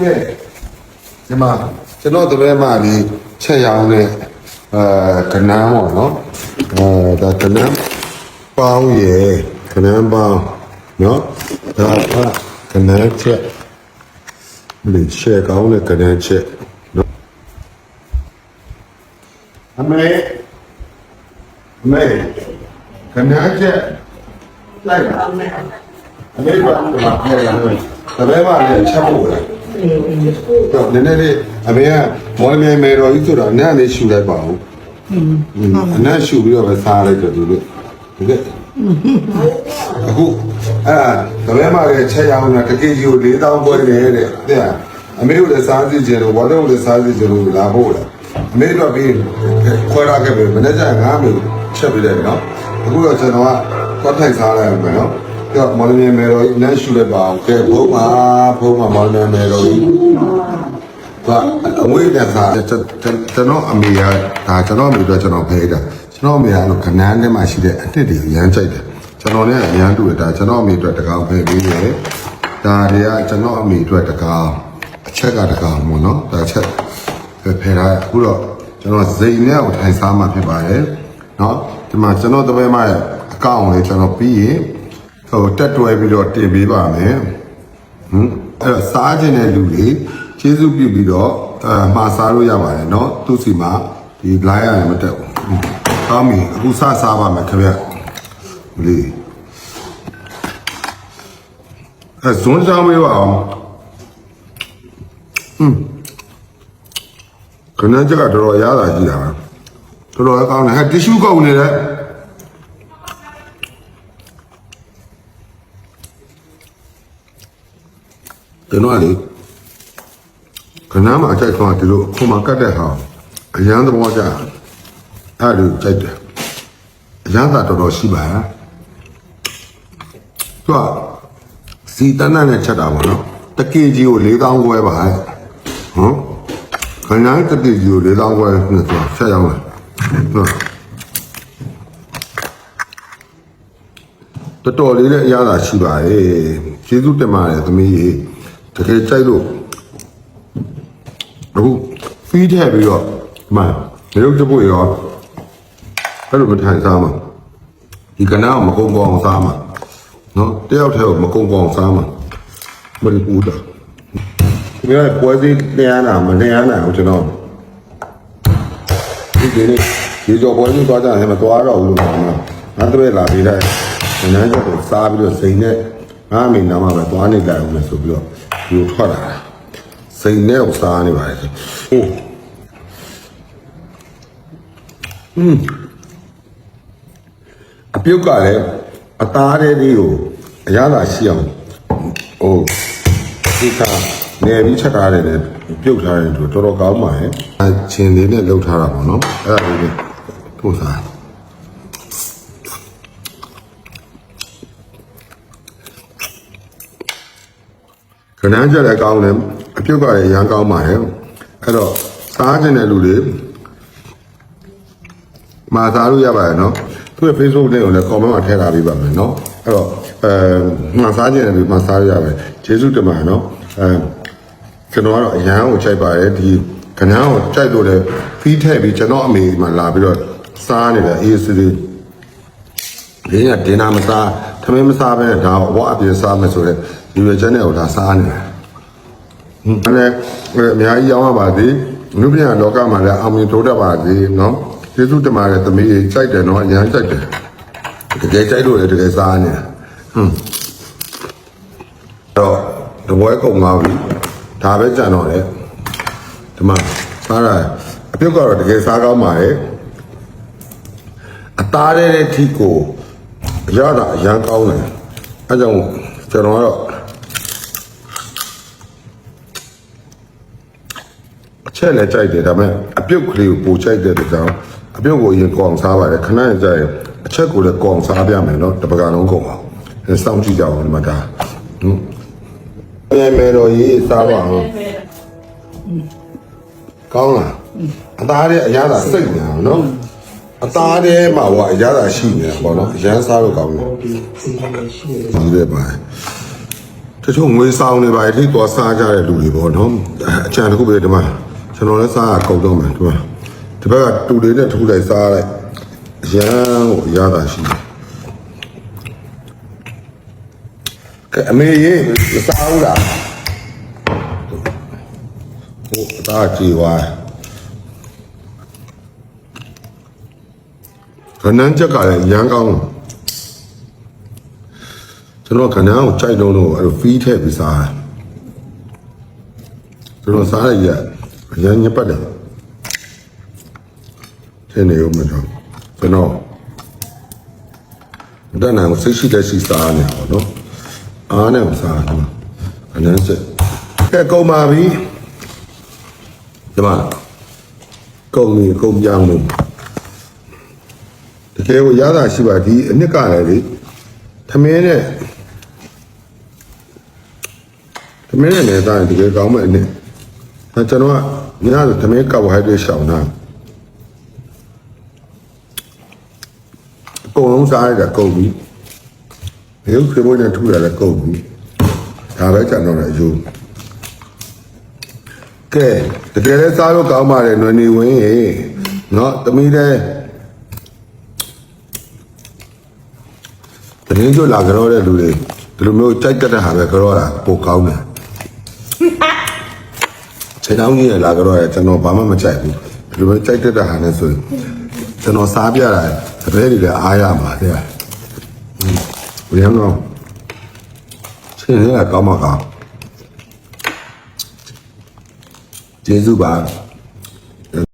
ကဲဒီမှာကျွန်တော်တပည့်မလေးချက်ရောင်းတဲ့အဲကနန်းပေါ့နော်အဲဒါကနန်းပေါင်းရယ်ကနန်းပေါင်းနော်ဒါကကနန်းချက်ဒီရှယ်ကောင်းတဲ့ကနန်းချက်နော်အမေအမေကနန်းချက်လိုက်ပါအမေအမေကဘာပြောရလဲတပည့်မလေးချက်ဖို့လား တော့နည်းနည်းလေးအမေကမော်လမြိုင်မယ်တော်ကြီးဆိုတော့အနက်လေးရှူလိုက်ပါဦးอืมအနက်ရှူပြီးတော့ပဲစားလိုက်တော့သူတို့တကယ်အခုအဲ့ဒါတပည့်မလေးချက်ရအောင်လားတကယ်ကြီးကို၄000ပွဲတယ်တဲ့တဲ့အမေတို့လည်းစားစီကြတယ်ဝါတော့လည်းစားစီကြလို့လာဖို့လားအမေတို့ပြီးခွဲရခဲ့ပြီမနေ့ကငါမျိုးချက်ပြီးတယ်နော်အခုတော့ကျွန်တော်ကသွားထိုက်စားလိုက်မယ်နော် တော့မော်လမြိုင်မယ်တော်ကြီးနန်းရှူလိုက်ပါအောင်ကဲဘုံမှာဘုံမှာမော်လမြိုင်မယ်တော်ကြီးว่าအဝိဒ္ဒသာကျွန်တော်အမေကဒါကျွန်တော်အမေတို့ကျွန်တော်ဖဲတာကျွန်တော်အမေကတော့ခနန်းထဲမှာရှိတဲ့အနှစ်တွေရမ်းကြိုက်တယ်ကျွန်တော်လည်းအရန်တူတယ်ဒါကျွန်တော်အမေအတွက်တကောင်ဖဲပေးတယ်ဒါတွေကကျွန်တော်အမေအတွက်တကောင်အချက်ကတကောင်ပေါ့နော်ဒါချက်ဖဲထားအခုတော့ကျွန်တော်ဇိမ်နဲ့ကိုထိုင်စားမှဖြစ်ပါတယ်နော်ဒီမှာကျွန်တော်တပည့်မရဲ့အကောင့်လေးကျွန်တော်ပြီးရင် ဟိုတက်တွဲပြီးတော့တင်ပေးပါမယ် ဟမ်အဲ့တော့စားခြင်းတဲ့လူတွေကျေးဇူးပြုပြီးတော့အဲမှာစားလို့ရပါတယ်เนาะသူစီမှာဒီ line ရတယ်မတက်ဘူးဟွန်းကောင်းပြီအခုစစားပါမယ်ခင်ဗျလေးအဲဇွန်စားမေးပါအောင်ဟွန်းခဏကြကတော့တော်တော်ရတာကြီးတာပဲတော်တော်ကောင်းတယ်ဟဲ့တ िश ူးကောက်နေတယ် ကျွန်တော်ကလေခဏမှအကြိုက်ဆုံးကဒီလိုခုမှကတ်တဲ့ဟာအရန်သဘောကျအဲ့လိုကြိုက်တယ်အရန်သာတော်တော်ရှိပါရဲ့သူကစီတန်းတန်းနဲ့ချက်တာပေါ့နော်တကေကြီးကို၄000ခွဲပါဟမ်ခဏတကေကြီးကို၄000ခွဲနဲ့သူဆက်ရောက်လာဟုတ်တော်တော်လေးနဲ့အရသာရှိပါရဲ့ကျေးဇူးတင်ပါတယ်သမီးကြီး တကယ်ကြိုက်လို့အခုဖီးထည့်ပြီးတော့မှမရုပ်တပုတ်ရောအဲ့လိုမထိုင်စားမှာဒီကနားကိုမကုန်းကောင်းစားမှာနော်တယောက်တည်းကိုမကုန်းကောင်းစားမှာမရဘူးတာဒီကပွဲစည်းတရားနာမတရားနာကိုကျွန်တော်ဒီဒီနေ့ဒီကြောပွဲစည်းသွားကြတယ်မသွားတော့ဘူးလို့ပြောမှာငါတို့လာပြီးလိုက်နန်းချက်ကိုစားပြီးတော့စိန်နဲ့ငါအမိနာမှာပဲသွားနေကြအောင်လဲဆိုပြီးတော့ ဒီကိုထွက်လာတာစိန်နဲ့ကိုစားနေပါလေဟိုอืมအပြုတ်ကလည်းအသားတဲ့လေးကိုအရသာရှိအောင်ဟိုဒီကနေပြီးချက်ထားတယ်လေပြုတ်ထားတယ်ဆိုတော်တော်ကောင်းပါရဲ့အချင်းလေးနဲ့လှုပ်ထားတာပေါ့နော်အဲ့ဒါလေးနဲ့ထိုးစား ခဏကြလည်းကောင်းတယ်အပြုတ်ကလည်းရမ်းကောင်းပါရဲ့အဲ့တော့စားခြင်းတဲ့လူတွေမာစားလို့ရပါတယ်နော်သူ့ရဲ့ Facebook နဲ့ကိုလည်း comment မှာထည့်ထားပေးပါမယ်နော်အဲ့တော့အဲမာစားခြင်းတဲ့လူမာစားလို့ရပါတယ်ကျေးဇူးတင်ပါတယ်နော်အဲကျွန်တော်ကတော့အရန်ကိုချိန်ပါတယ်ဒီခဏကိုကြိုက်လို့လည်းဖီးထည့်ပြီးကျွန်တော်အမေမှာလာပြီးတော့စားနေတယ်အေးစစ်စစ်ဒီကဒင်နာမစားသ မင်းမစားပဲဒါအဝအပြည့်စားမယ်ဆိုတော့ဒီရွယ်ချက်နဲ့ဟိုဒါစားနေတယ်။ဟင်းလည်းအများကြီးရောင်းရပါသေး။လူပြလောကမှာလည်းအောင်မြင်တိုးတက်ပါသေးနော်။ကျေးဇူးတင်ပါတယ်သမီးကြီးကြိုက်တယ်နော်အများကြိုက်တယ်။တကယ်ကြိုက်လို့လည်းတကယ်စားနေတယ်။ဟွန်းတော့တပွဲကုန်သွားပြီ။ဒါပဲကြံတော့လေ။ဒီမှာစားတာအပြုတ်ကတော့တကယ်စားကောင်းပါရဲ့။အသားတဲ့ထိကို ရတာအရန်ကောင်းတယ်အဲကြောင့်ကျွန်တော်ကတော့အချက်လည်းကြိုက်တယ်ဒါပေမဲ့အပြုတ်ကလေးကိုပိုကြိုက်တဲ့ကြောင့်အပြုတ်ကိုအရင်ကောင်းစားပါတယ်ခဏကြိုက်ရင်အချက်ကိုလည်းကောင်းစားပြမယ်နော်တပကလုံးကုန်အောင်အဲစောင့်ကြည့်ကြအောင်ဒီမှာဒါဟွန်းအဲမဲတော်ကြီးစားပါအောင်ကောင်းလားအသားရဲ့အရသာစိတ်နေအောင်နော် အသားထဲမှာဟိုအရသာရှိနေတာပေါ့နော်အရန်စားလို့ကောင်းတယ်ဒီလိုပါတချို့ငွေဆောင်နေပါလေသွားစားကြတဲ့လူတွေပေါ့နော်အချမ်းတစ်ခုပဲဒီမှာကျွန်တော်လည်းစားရကုန်တော့မယ်ဒီမှာဒီဘက်ကတူလေးနဲ့ထူလိုက်စားလိုက်အရန်ကိုအရသာရှိတယ်ကဲအမေရေမစားဘူးလားဟိုအသားကြည်ဝါ ခဏန်းချက်ကလည်းရန်ကောင်းတယ်ကျွန်တော်ကဏ္ဍကိုကြိုက်လုံးလို့အဲ့လိုဖီးထည့်ပြီးစားတယ်ကျွန်တော်စားရရအရင်ညပတ်တယ်သင်နေဦးမတော့ကျွန်တော်ဒါနဲ့စိတ်ရှိတဲ့ရှိစားနေပါတော့အားနဲ့မစားဘူးအနည်းစက်ကဲကုန်ပါပြီဒီမှာကုန်ပြီကုန်ပြောင်းလို့ တကယ်ကိုရတာရှိပါဒီအနှစ်ကလည်းလေသမင်းနဲ့သမင်းနဲ့လည်းသားရင်တကယ်ကောင်းမဲ့အနေအဲကျွန်တော်ကညဆိုသမင်းကောက်ဟိုက်တွေရှောင်တာအကုန်လုံးစားရတာကုန်ပြီဘယ်လိုခေဘိုးနဲ့ထူရလဲကုန်ပြီဒါပဲကျွန်တော်လည်းအယုံကဲတကယ်လည်းစားလို့ကောင်းပါတယ်နွယ်နေဝင်ရေနော်သမီးလည်း တရင်ကျလာကြတော့တဲ့လူတွေဒီလိုမျိုးကြိုက်တတ်တဲ့ဟာပဲကြတော့တာပိုကောင်းတယ်ခြေထောက်ကြီးရလာကြတော့ကျွန်တော်ဘာမှမကြိုက်ဘူးဒီလိုပဲကြိုက်တတ်တဲ့ဟာနဲ့ဆိုရင်ကျွန်တော်စားပြတာတပည့်တွေလည်းအားရမှာတဲ့ဘယ်ရောချင်းရကောင်းမကောင်းကျေးဇူးပါ